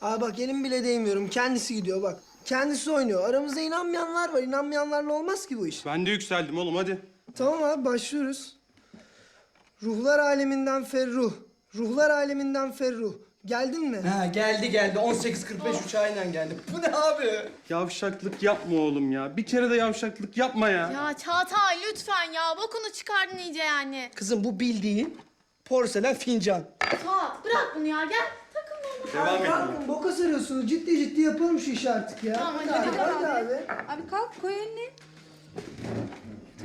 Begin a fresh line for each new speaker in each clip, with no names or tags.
Aa bak elim bile değmiyorum. Kendisi gidiyor bak. Kendisi oynuyor. Aramızda inanmayanlar var. İnanmayanlarla olmaz ki bu iş.
Ben de yükseldim oğlum hadi.
Tamam abi başlıyoruz. Ruhlar aleminden Ferruh. Ruhlar aleminden Ferruh. Geldin mi?
Ha geldi geldi 18.45 uçağıyla geldi. Bu ne abi?
Yavşaklık yapma oğlum ya. Bir kere de yavşaklık yapma ya.
Ya Çağatay lütfen ya. Bokunu çıkardın iyice yani.
Kızım bu bildiğin porselen fincan.
Suat bırak bunu ya gel.
Devam et.
Kalkın boka sarıyorsunuz. Ciddi ciddi yapalım şu işi artık ya.
Tamam, hadi,
hadi,
hadi.
hadi abi.
Abi kalk koy elini.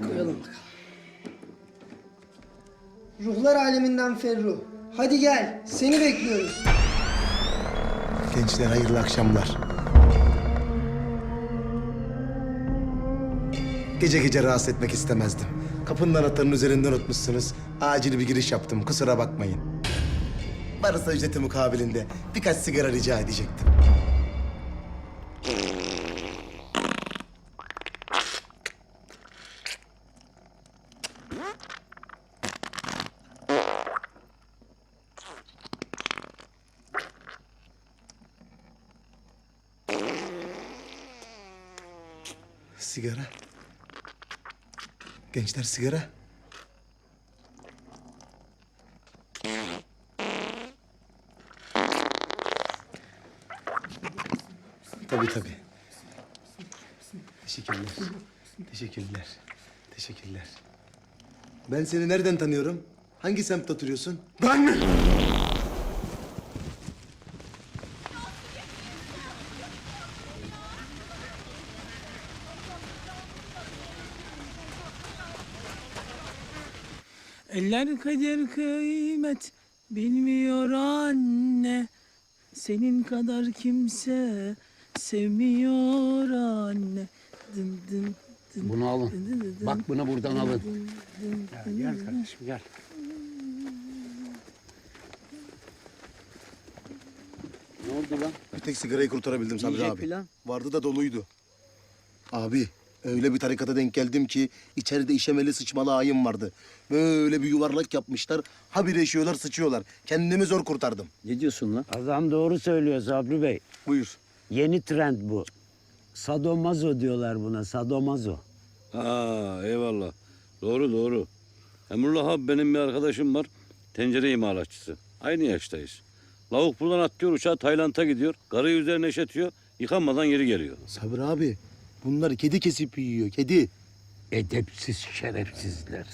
Koyalım bakalım.
Ruhlar aleminden Ferruh. Hadi gel. Seni bekliyoruz.
Gençler hayırlı akşamlar. Gece gece rahatsız etmek istemezdim. Kapının anahtarının üzerinde unutmuşsunuz. Acil bir giriş yaptım, kusura bakmayın. Varsa ücreti mukabilinde birkaç sigara rica edecektim. Sigara. Gençler sigara. Tabii tabii. Teşekkürler. Teşekkürler. Teşekkürler. Ben seni nereden tanıyorum? Hangi semtte oturuyorsun?
Ben mi?
Eller kader kıymet bilmiyor anne. Senin kadar kimse sevmiyor anne. Dın dın dın.
Bunu alın.
dın dın dın
Bak bunu buradan alın.
dın dın
Gel
dın.
kardeşim gel. Ne oldu lan?
Bir tek sigarayı kurtarabildim Sabri
Yiyecek
abi.
filan?
Vardı da doluydu. Abi öyle bir tarikata denk geldim ki içeride işemeli sıçmalı ayım vardı. Böyle bir yuvarlak yapmışlar. Habire işiyorlar sıçıyorlar. Kendimi zor kurtardım.
Ne diyorsun lan? Adam doğru söylüyor Sabri Bey.
Buyur.
Yeni trend bu. Sadomazo diyorlar buna, sadomazo.
Ha eyvallah. Doğru doğru. Emrullah abi benim bir arkadaşım var. Tencere imalatçısı. Aynı yaştayız. Lavuk buradan atlıyor uçağa Tayland'a gidiyor. Karıyı üzerine eşetiyor. Yıkanmadan geri geliyor.
Sabri abi bunlar kedi kesip yiyor kedi.
Edepsiz şerefsizler.